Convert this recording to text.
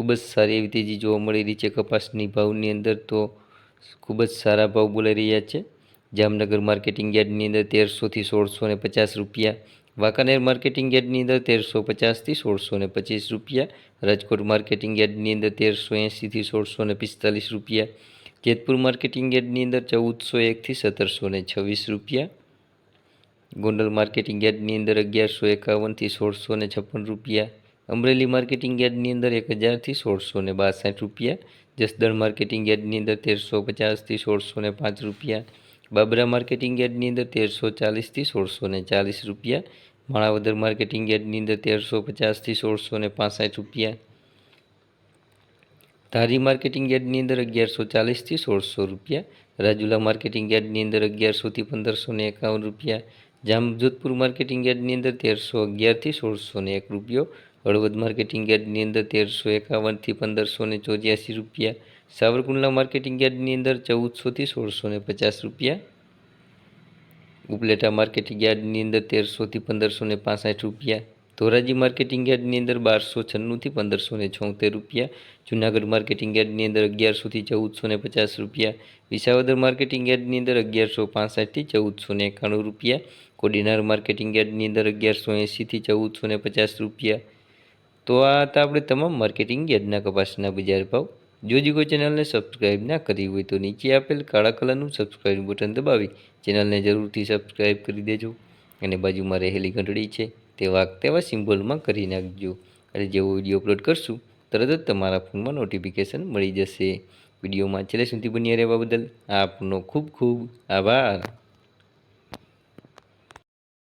ખૂબ જ સારી એવી તેજી જોવા મળી રહી છે કપાસની ભાવની અંદર તો ખૂબ જ સારા ભાવ બોલાઈ રહ્યા છે. જામનગર માર્કેટિંગ યાર્ડની અંદર તેરસોથી સોળસો ને પચાસ રૂપિયા, વાંકાનેર માર્કેટિંગ યાર્ડની અંદર તેરસો પચાસથી સોળસો ને પચીસ રૂપિયા, રાજકોટ માર્કેટિંગ યાર્ડની અંદર તેરસો એંસીથી સોળસો ને પિસ્તાલીસ રૂપિયા, જેતપુર માર્કેટિંગ યાર્ડની અંદર ચૌદસો એકથી સત્તરસો ને છવ્વીસ રૂપિયા, ગોંડલ માર્કેટિંગ યાર્ડની અંદર અગિયારસો એકાવનથી સોળસો ને છપ્પન રૂપિયા અમરેલી માર્કેટિંગ યાર્ડની અંદર એક હજારથી સોળસો ને બાસઠ રૂપિયા, જસદણ માર્કેટિંગ યાર્ડની અંદર તેરસો પચાસથી સોળસો ને પાંચ રૂપિયા, બાબરા માર્કેટિંગ યાર્ડની અંદર તેરસો ચાલીસથી સોળસો ને ચાલીસ રૂપિયા, માણાવદર માર્કેટિંગ યાર્ડની અંદર તેરસો પચાસથી સોળસો ને પાસઠ રૂપિયા. ધારી માર્કેટિંગ યાર્ડની અંદર અગિયારસો ચાલીસથી સોળસો રૂપિયા, રાજુલા માર્કેટિંગ યાર્ડની અંદર અગિયારસોથી પંદરસો ને એકાવન રૂપિયા, જામજોધપુર માર્કેટિંગ યાર્ડની અંદર તેરસો અગિયારથી સોળસો ને એક રૂપિયો હળવદ માર્કેટિંગ યાર્ડની અંદર તેરસો એકાવનથી પંદરસો ને ચોર્યાસી રૂપિયા. સાવરકુંડલા માર્કેટિંગ યાર્ડની અંદર ચૌદસોથી સોળસો ને પચાસ રૂપિયા. ઉપલેટા માર્કેટિંગ યાર્ડની અંદર તેરસોથી પંદરસો ને પાસઠ રૂપિયા. ધોરાજી માર્કેટિંગ યાર્ડની અંદર બારસો છન્નુંથી પંદરસો ને છોતેર રૂપિયા. જુનાગઢ માર્કેટિંગ યાર્ડની અંદર અગિયારસોથી ચૌદસો ને પચાસ રૂપિયા. વિસાવદર માર્કેટિંગ યાર્ડની અંદર અગિયારસો પાસઠથી ચૌદસો ને એકાણું રૂપિયા. કોડીનાર માર્કેટિંગ યાર્ડની અંદર અગિયારસો એંસીથી ચૌદસો ને પચાસ રૂપિયા. તો આ હતા આપણે તમામ માર્કેટિંગ યાર્ડના કપાસના બજાર ભાવ. જો જીગો ચેનલને સબસ્ક્રાઇબ ના કરી હોય તો નીચે આપેલ કાળા કલરનું સબસ્ક્રાઇબ બટન દબાવી ચેનલને જરૂરથી સબસ્ક્રાઇબ કરી દેજો. અને બાજુમાં રહેલી ઘંટડી છે તે વાગ તેવા સિમ્બોલમાં કરી નાખજો. અને જેવો વીડિયો અપલોડ કરશું, તરત જ તમારા ફોનમાં નોટિફિકેશન મળી જશે. વિડીયોમાં છેલ્લે સુધી બન્યા રહેવા બદલ આપનો ખૂબ ખૂબ આભાર.